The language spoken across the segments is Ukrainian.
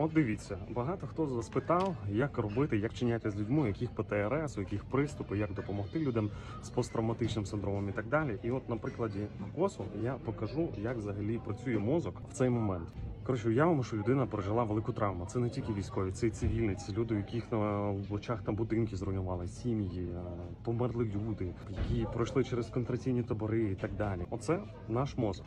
От дивіться, багато хто спитав, як робити, як чиняти з людьми, яких ПТРС, у яких приступи, як допомогти людям з посттравматичним синдромом і так далі. І от на прикладі косу я покажу, як взагалі працює мозок в цей момент. Коротше, уявимо, що людина пережила велику травму. Це не тільки військові, це і цивільні, це люди, у яких на очах там будинки зруйнували, сім'ї, е, померли люди, які пройшли через контраційні табори і так далі. Оце наш мозок.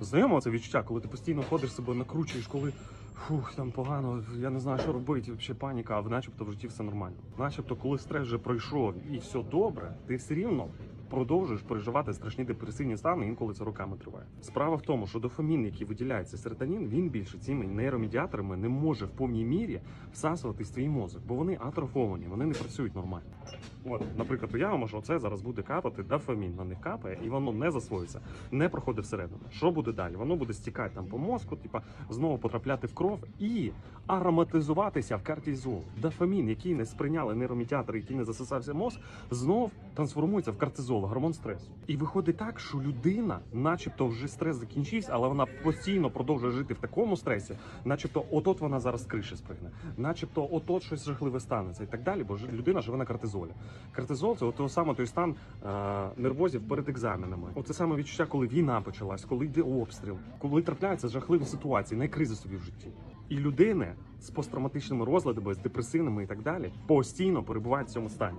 Знайомо це відчуття, коли ти постійно ходиш себе, накручуєш, коли фух, там погано, я не знаю, що робити, взагалі паніка, а начебто в житті все нормально. Начебто, коли стрес вже пройшов і все добре, ти все рівно. Продовжуєш переживати страшні депресивні стани, інколи це роками триває. Справа в тому, що дофамін, який виділяється серотонін, він більше цими нейромедіаторами не може в повній мірі всасуватись в твій мозок, бо вони атрофовані, вони не працюють нормально. От, наприклад, уявимо, що це зараз буде капати дофамін, на них капає, і воно не засвоїться, не проходить всередину. Що буде далі? Воно буде стікати там по мозку, типа знову потрапляти в кров і ароматизуватися в кортизол. Дофамін, який не сприйняли нейромедіатори, який не засосався мозк, знов трансформується в кортизол, гормон стресу. І виходить так, що людина, начебто, вже стрес закінчився, але вона постійно продовжує жити в такому стресі, начебто, отот вона зараз криші спригне, начебто, отот щось жахливе станеться і так далі, бо людина живе на кортизолі. Кортизол це от саме той стан е, нервозів перед екзаменами. Оце саме відчуття, коли війна почалась, коли йде обстріл, коли трапляються жахливі ситуації, найкризи собі в житті. І людини з посттравматичними розладами, з депресивними і так далі, постійно перебувають в цьому стані.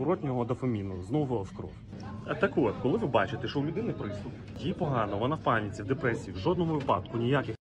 зворотнього дофаміну знову в кров. А так от, коли ви бачите, що у людини приступ, їй погано, вона в паніці, в депресії, в жодному випадку ніяких